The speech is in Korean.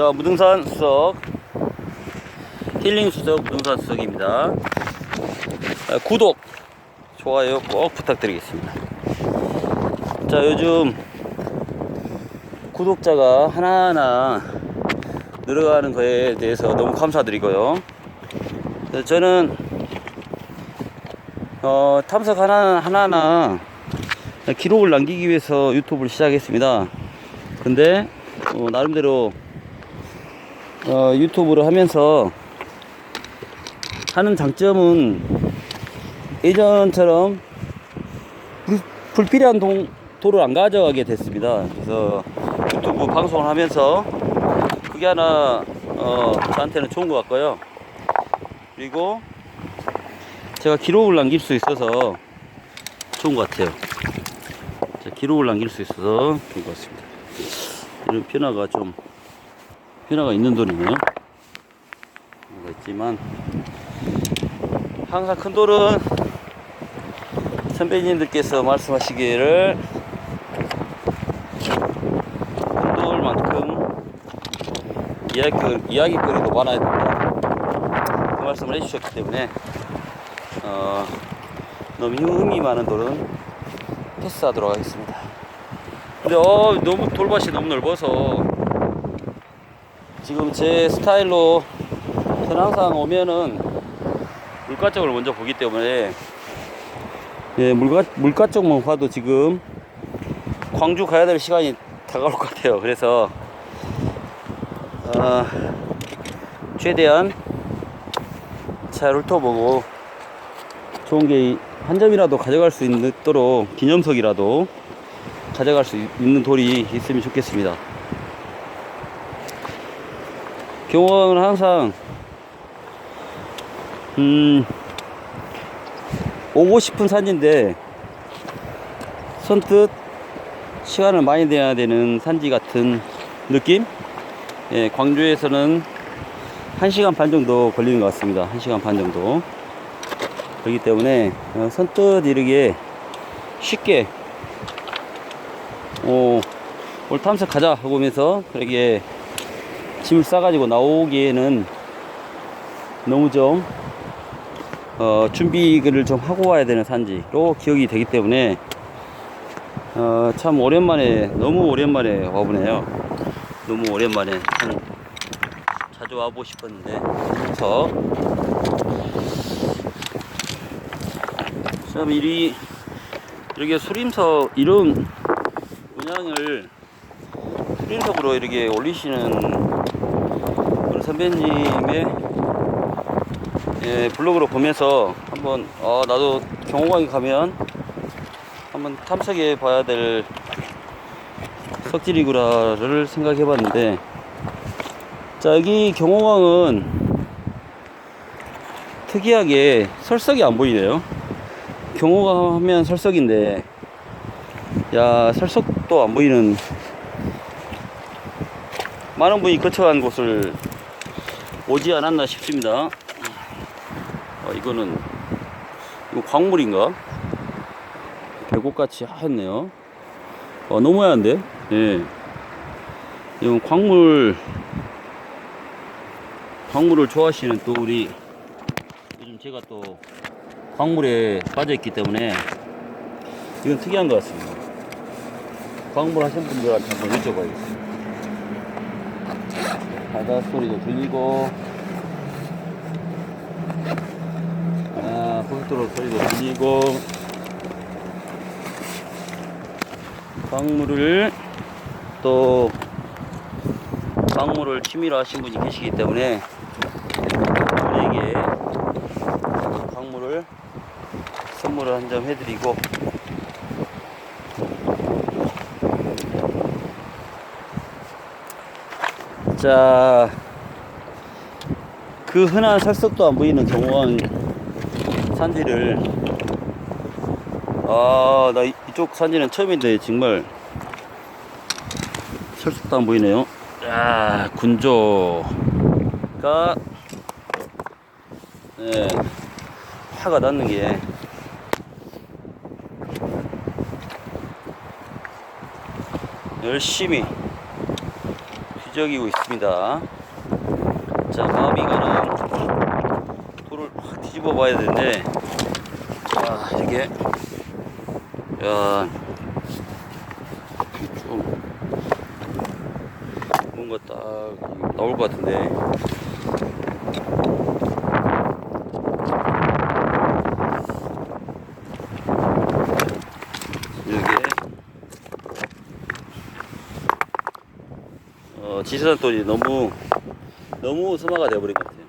자, 무등산 수석. 힐링 수석, 무등산 수석입니다. 아, 구독, 좋아요 꼭 부탁드리겠습니다. 자, 요즘 구독자가 하나하나 늘어가는 거에 대해서 너무 감사드리고요. 네, 저는 어, 탐석 하나, 하나하나 기록을 남기기 위해서 유튜브를 시작했습니다. 근데 어, 나름대로 어, 유튜브를 하면서 하는 장점은 예전처럼 불, 불필요한 동, 도를 안 가져가게 됐습니다. 그래서 유튜브 방송을 하면서 그게 하나 어, 저한테는 좋은 것 같고요. 그리고 제가 기록을 남길 수 있어서 좋은 것 같아요. 자, 기록을 남길 수 있어서 좋은 것 같습니다. 이런 변화가 좀 변화가 있는 돌이네요. 있지만 항상 큰 돌은 선배님들께서 말씀하시기를 큰 돌만큼 이야기, 이야기거리도 많아야 된다. 그 말씀을 해주셨기 때문에 어, 너무 힘이 많은 돌은 패스하도록 하겠습니다. 근데 어, 너무 돌밭이 너무 넓어서 지금 제 스타일로 저는 항상 오면은 물가 쪽을 먼저 보기 때문에 예, 물가, 물가 쪽만 봐도 지금 광주 가야 될 시간이 다가올 것 같아요. 그래서 어, 최대한 잘 훑어보고 좋은 게 한 점이라도 가져갈 수 있도록 기념석이라도 가져갈 수 있는 돌이 있으면 좋겠습니다. 경호는 항상 음 오고 싶은 산지인데 선뜻 시간을 많이 내야 되는 산지 같은 느낌? 예, 광주에서는 1시간 반 정도 걸리는 것 같습니다. 1시간 반 정도. 그렇기 때문에 어, 선뜻 이르게 쉽게 어, 오늘 탐색 가자 하고 하면서 그렇게 짐을 싸가지고 나오기에는 너무 좀 어, 준비를 좀 하고 와야 되는 산지로 기억이 되기 때문에 어, 참 오랜만에 너무 오랜만에 와보네요. 너무 오랜만에 참 자주 와보고 싶었는데 그래서 참 이리 이렇게 수림석 이런 문양을 수림석으로 이렇게 올리시는 선배님의 예, 블로그로 보면서 한번 어, 나도 경호관에 가면 한번 탐색해 봐야 될 석질이구나를 생각해 봤는데 자 여기 경호광은 특이하게 설석이 안 보이네요. 경호광 하면 설석인데 야 설석도 안 보이는 많은 분이 거쳐간 곳을 오지 않았나 싶습니다 어, 이거는 이거 광물인가? 배곡같이 하얗네요. 어, 너무 하얀데? 예. 이건 광물, 광물을 좋아하시는 또 우리, 요즘 제가 또 광물에 빠져있기 때문에 이건 특이한 것 같습니다. 광물 하신 분들한테 한번 여쭤봐야겠어요. 바다 소리도 들리고, 아, 고속도로 소리도 들리고, 광물을 또 광물을 취미로 하신 분이 계시기 때문에 그분에게 광물을 선물을 한 점 해드리고 자, 그 흔한 설석도 안 보이는 경호원 산지를. 아, 나 이- 이쪽 산지는 처음인데 정말 설석도 안 보이네요. 야, 군조가. 네, 화가 났는 게. 열심히 뒤적이고 있습니다. 자, 마비가는 돌을 확 뒤집어 봐야 되는데, 아, 이게, 야, 좀, 뭔가 딱 나올 것 같은데. 이게, 어, 지세산 돌이 너무, 너무 소마가 되어버린 것 같아요.